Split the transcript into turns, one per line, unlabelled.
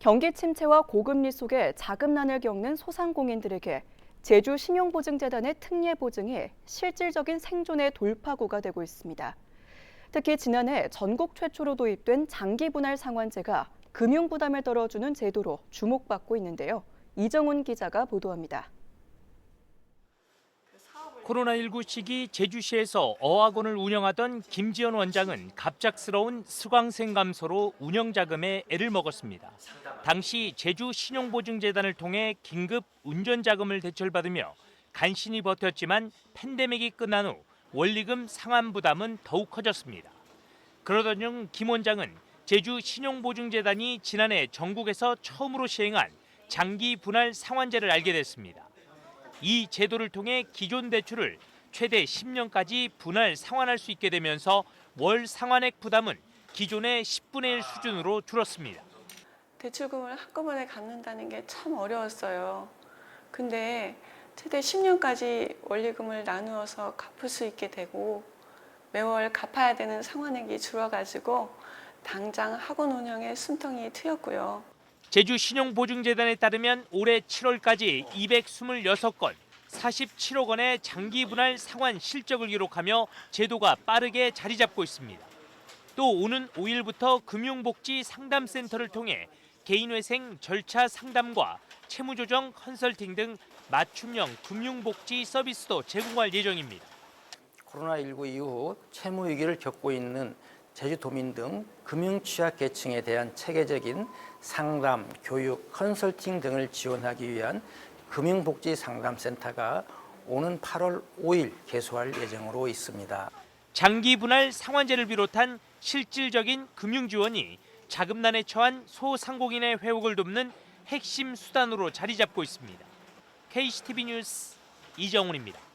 경기 침체와 고금리 속에 자금난을 겪는 소상공인들에게 제주 신용보증재단의 특례 보증이 실질적인 생존의 돌파구가 되고 있습니다. 특히 지난해 전국 최초로 도입된 장기 분할 상환제가 금융 부담을 덜어주는 제도로 주목받고 있는데요. 이정훈 기자가 보도합니다.
코로나19 시기 제주시에서 어학원을 운영하던 김지연 원장은 갑작스러운 수강생 감소로 운영 자금에 애를 먹었습니다. 당시 제주 신용보증재단을 통해 긴급 운전 자금을 대출받으며 간신히 버텼지만 팬데믹이 끝난 후 원리금 상환 부담은 더욱 커졌습니다. 그러던 중 김 원장은 제주 신용보증재단이 지난해 전국에서 처음으로 시행한 장기 분할 상환제를 알게 됐습니다. 이 제도를 통해 기존 대출을 최대 10년까지 분할 상환할 수 있게 되면서 월 상환액 부담은 기존의 10분의 1 수준으로 줄었습니다.
대출금을 한꺼번에 갚는다는 게 참 어려웠어요. 근데 최대 10년까지 원리금을 나누어서 갚을 수 있게 되고 매월 갚아야 되는 상환액이 줄어가지고 당장 학원 운영에 숨통이 트였고요.
제주 신용보증재단에 따르면 올해 7월까지 226건, 47억 원의 장기 분할 상환 실적을 기록하며 제도가 빠르게 자리 잡고 있습니다. 또 오는 5일부터 금융복지 상담센터를 통해 개인회생 절차 상담과 채무조정 컨설팅 등 맞춤형 금융복지 서비스도 제공할 예정입니다.
코로나19 이후 채무 위기를 겪고 있는 제주도민 등 금융 취약 계층에 대한 체계적인 상담, 교육, 컨설팅 등을 지원하기 위한 금융복지 상담센터가 오는 8월 5일 개소할 예정으로 있습니다.
장기 분할 상환제를 비롯한 실질적인 금융 지원이 자금난에 처한 소상공인의 회복을 돕는 핵심 수단으로 자리 잡고 있습니다. KCTV 뉴스 이정훈입니다.